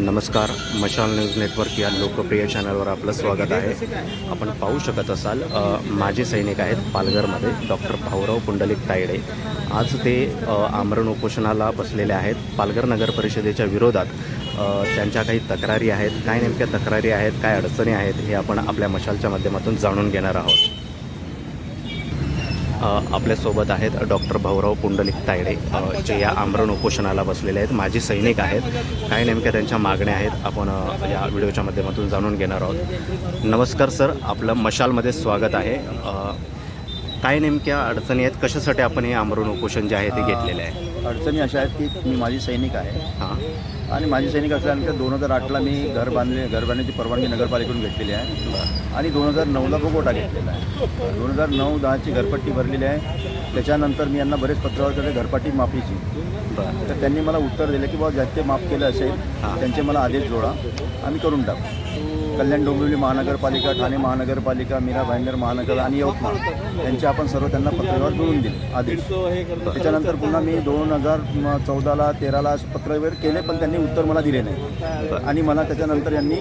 नमस्कार मशाल news network या लोकप्रिय चॅनलवर आपलं स्वागत आहे. आपण पाहू शकत असाल माझे सैनिक आहेत पालघरमध्ये डॉक्टर भाऊराव पुंडलिक तायडे. आज ते आमरण उपोषणाला बसलेले आहेत. पालघर नगर परिषदेच्या विरोधात त्यांच्या काही तक्रारी आहेत. काय नेमक्या तक्रारी आहेत काय अडचणी आहेत हे आपण आपल्या मशालच्या माध्यमातून जाणून घेणार आहोत. आपल्यासोबत आहेत डॉक्टर भाऊराव पुंडलिक तायडे. जे या आमरण उपोषणाला बसलेले आहेत. माजी सैनिक आहेत. काय नेमक्या त्यांच्या मागण्या आहेत. आपण या व्हिडिओच्या माध्यमातून जाणून घेणार आहोत. नमस्कार सर. आपलं मशालमध्ये स्वागत आहे. काय नेमक्या अडचणी आहेत? कशासाठी आपण हे आमरण उपोषण जे आहे ते घेतलेले आहे? अडचणी अशा आहेत की मी माझी सैनिक आहे. हां. आणि माझी सैनिक असल्यानंतर दोन हजार आठला मी घर बांधले घर बांधण्याची परवानगी नगरपालिकेकडून घेतलेली आहे. आणि दोन हजार नऊला भोगोटा घेतलेला आहे. दोन हजार नऊ दहाची घरपट्टी भरलेली आहे. त्याच्यानंतर मी यांना बरेच पत्रावर केले घरपट्टी माफीची. बरं. तर त्यांनी मला उत्तर दिलं की बाबा ज्यात ते माफ केलं असेल हां. त्यांचे मला आदेश जोडा. आम्ही करून टाकू. कल्याण डोंबिवली महानगरपालिका ठाणे महानगरपालिका मीरा भाईंदर महानगर आणि यवतमाळ. यांचे आपण सर्व त्यांना पत्रव्यवहार मिळून दिले आदेश. त्याच्यानंतर पुन्हा मी दोन हजार चौदाला तेराला पत्रव्यवहार केले पण त्यांनी उत्तर मला दिले नाही. आणि मला त्याच्यानंतर यांनी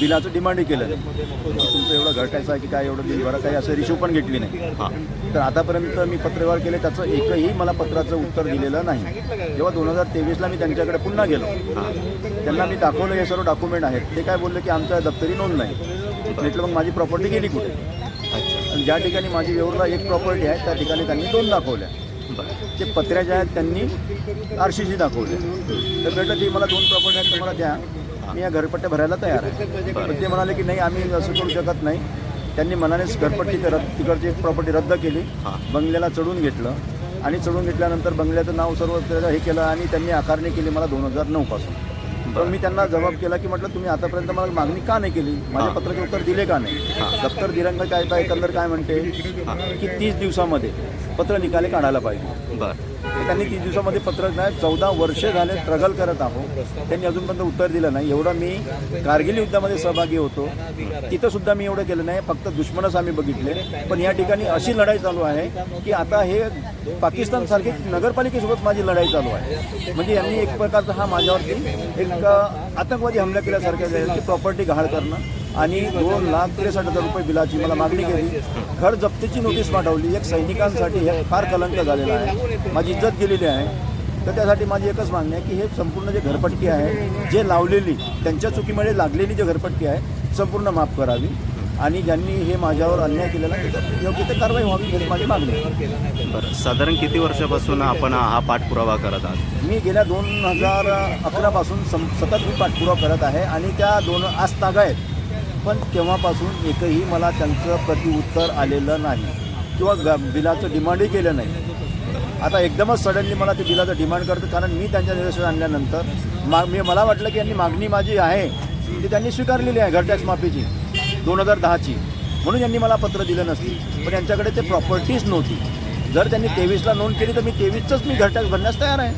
बिलाचं डिमांडही केलं. तुमचं एवढं घटायचं आहे की काय एवढं बिल भरा काही असं रिश्यू पण घेतली नाही. हां. तर आतापर्यंत मी पत्रव्यवहार केले त्याचं एकही मला पत्राचं उत्तर दिलेलं नाही. जेव्हा दोन हजार तेवीसला मी त्यांच्याकडे पुन्हा गेलो त्यांना मी दाखवलं हे सर्व डॉक्युमेंट आहेत. ते काय बोलले की आमच्या दप्तरी नोंद नाही. म्हटलं मग माझी प्रॉपर्टी गेली कुठे? आणि ज्या ठिकाणी माझी व्यवहारला एक प्रॉपर्टी आहे त्या ठिकाणी त्यांनी दोन दाखवल्या. ते पत्र्या ज्या आहेत त्यांनी आर सी सी दाखवले. तर म्हटलं की मला दोन प्रॉपर्टी आहेत तुम्हाला द्या. मी या घरपट्ट्या भरायला तयार आहे. पण ते म्हणाले की नाही आम्ही असं करू शकत नाही. त्यांनी मनानेच घरपट्टी रद्द तिकडची प्रॉपर्टी रद्द केली. बंगल्याला चढून घेतलं. आणि चढून घेतल्यानंतर बंगल्याचं नाव सर्व हे केलं आणि त्यांनी आकारणी केली मला दोन हजार नऊपासून पण मी त्यांना जबाब केला की म्हटलं तुम्ही आतापर्यंत मला मागणी का नाही केली? माझ्या. पत्राचे उत्तर दिले का नाही. दप्तर दिरंग काय काय एकंदर काय म्हणते? की तीस दिवसामध्ये पत्र निकाले काढायला पाहिजे. बरं. त्यांनी तीस दिवसामध्ये पत्र नाही चौदा वर्षे झाले स्ट्रगल करत आहोत. त्यांनी अजूनपर्यंत उत्तर दिलं नाही. एवढं मी कारगिल युद्धामध्ये सहभागी होतो. तिथं सुद्धा मी एवढं केलं नाही. फक्त दुश्मनच आम्ही बघितले. पण या ठिकाणी अशी लढाई चालू आहे की आता हे पाकिस्तानसारखी नगरपालिकेसोबत माझी लढाई चालू आहे. म्हणजे यांनी एक प्रकारचा हा माझ्यावरती एक अ, आतंकवादी हमला केल्यासारख्या झालं प्रॉपर्टी गहाळ करणं आणि दोन लाख त्रेसष्ट हजार रुपये बिलाची मला मागणी केली. घर जप्तीची नोटीस पाठवली. एक सैनिकांसाठी हे फार कलंक झालेला आहे. माझी इज्जत गेलेली आहे. तर त्यासाठी माझी एकच मागणी आहे की हे संपूर्ण जे घरपट्टी आहे जे लावलेली त्यांच्या चुकीमुळे लागलेली जे घरपट्टी आहे संपूर्ण माफ करावी. आणि ज्यांनी हे माझ्यावर अन्याय केलेला योग्य ते कारवाई व्हावी ही माझी मागणी आहे. बरं साधारण किती वर्षापासून आपण हा पाठपुरावा करत आहात? मी गेल्या दोन हजार अकरापासून सम सतत मी पाठपुरावा करत आहे आणि त्या दोन आज तागा आहेत. पण तेव्हापासून एकही मला त्यांचं प्रतिउत्तर आलेलं नाही किंवा ग बिलाचं डिमांडही केलं नाही. आता एकदमच सडनली मला ते बिलाचं डिमांड करतं कारण मी त्यांच्या निदर्शन आणल्यानंतर मा मी मला वाटलं की यांनी मागणी माझी आहे ती त्यांनी स्वीकारलेली आहे घर टॅक्स माफीची. दोन हजार दहाची. म्हणून यांनी मला पत्र दिलं नसतील पण यांच्याकडे ते प्रॉपर्टीच नव्हती. जर त्यांनी तेवीसला नोंद केली तर मी तेवीसचंच मी घर टॅक्स भरण्यास तयार आहे.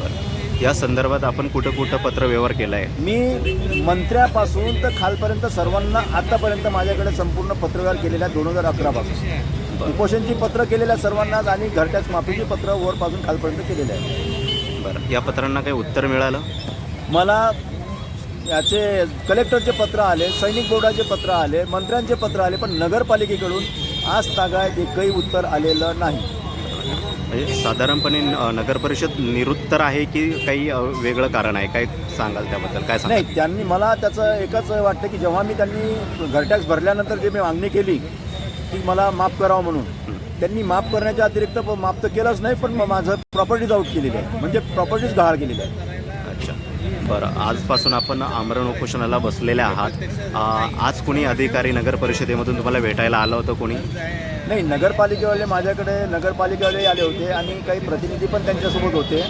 बरं. या संदर्भात आपण कुठं कुठं पत्र व्यवहार केला आहे मी मंत्र्यापासून तर खालपर्यंत सर्वांना आतापर्यंत माझ्याकडे संपूर्ण पत्रव्यवहार केलेला आहे दोन हजार अकरापासून उपोषणची पत्र केलेल्या सर्वांनाच आणि घरट्याच माफीची पत्र वरपासून खालपर्यंत केलेले आहे. बरं. या पत्रांना काही उत्तर मिळालं? मला याचे कलेक्टरचे पत्र आले सैनिक बोर्डाचे पत्र आले मंत्र्यांचे पत्र आले पण नगरपालिकेकडून आज तागायत एकही उत्तर आलेलं नाही. म्हणजे साधारणपणे नगर परिषद निरुत्तर आहे की काही वेगळं कारण आहे? काय सांगाल त्याबद्दल? काय सांगाल? नाही त्यांनी मला त्याचं एकच वाटतं की जेव्हा मी त्यांनी घरटॅक्स भरल्यानंतर जे मी मागणी केली की मला माफ करावं म्हणून. त्यांनी माफ करण्याच्या अतिरिक्त माफ तर केलंच नाही पण माझं प्रॉपर्टीज आऊट केलेली आहे म्हणजे प्रॉपर्टीज गहाळ केलेली आहे अच्छा. बरं आजपासून आपण आमरण उपोषणाला बसलेले आहात. आज कोणी अधिकारी नगर परिषदेमधून तुम्हाला भेटायला आलं होतं कोणी? नाही नगरपालिकेवाले माझ्याकडे नगरपालिकेवाले आले होते आणि काही प्रतिनिधी पण त्यांच्यासोबत होते.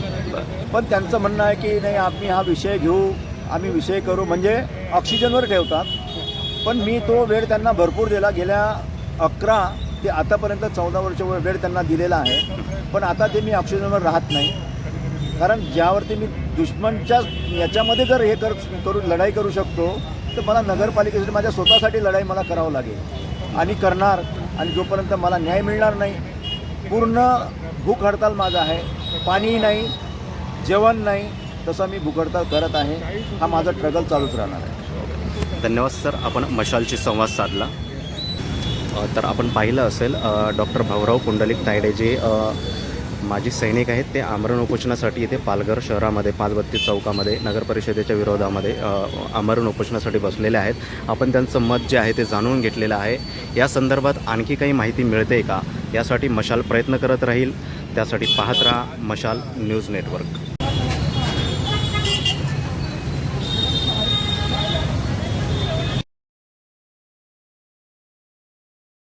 पण त्यांचं म्हणणं आहे की नाही आम्ही हा विषय घेऊ आम्ही विषय करू. म्हणजे ऑक्सिजनवर ठेवतात. पण मी तो वेळ त्यांना भरपूर दिला. गेल्या अकरा ते आतापर्यंत चौदा वर्ष वेळ त्यांना दिलेला आहे. पण आता ते मी ऑक्सिजनवर राहत नाही. कारण ज्यावरती मी दुश्मनच्या याच्यामध्ये जर हे कर करू लढाई करू शकतो तर मला नगरपालिकेसाठी माझ्या स्वतःसाठी लढाई मला करावं लागेल. आणि करणार आणि जोपर्यंत मला न्याय मिळणार नाही पूर्ण भूक हडताल माझा आहे पाणी नाही जेवण नाही तसं मी भुकडताळ करत आहे हा माझा ट्रगल चालूच राहणार आहे. धन्यवाद सर. आपण मशालशी संवाद साधला. तर आपण पाहिलं असेल डॉक्टर भाऊराव पुंडलिक तायडे जे माजी सैनिक आहेत ते आमरण उपोषणासाठी इथे पालघर शहरामध्ये पाच बत्तीस चौकामध्ये नगर परिषदेच्या विरोधामध्ये आमरण उपोषणासाठी बसलेले आहेत. आपण त्यांचं मत जे आहे ते जाणून घेतलेलं आहे. या संदर्भात आणखी काही माहिती मिळते का? यासाठी मशाल प्रयत्न करत राहील. त्यासाठी पाहत राहा मशाल न्यूज नेटवर्क.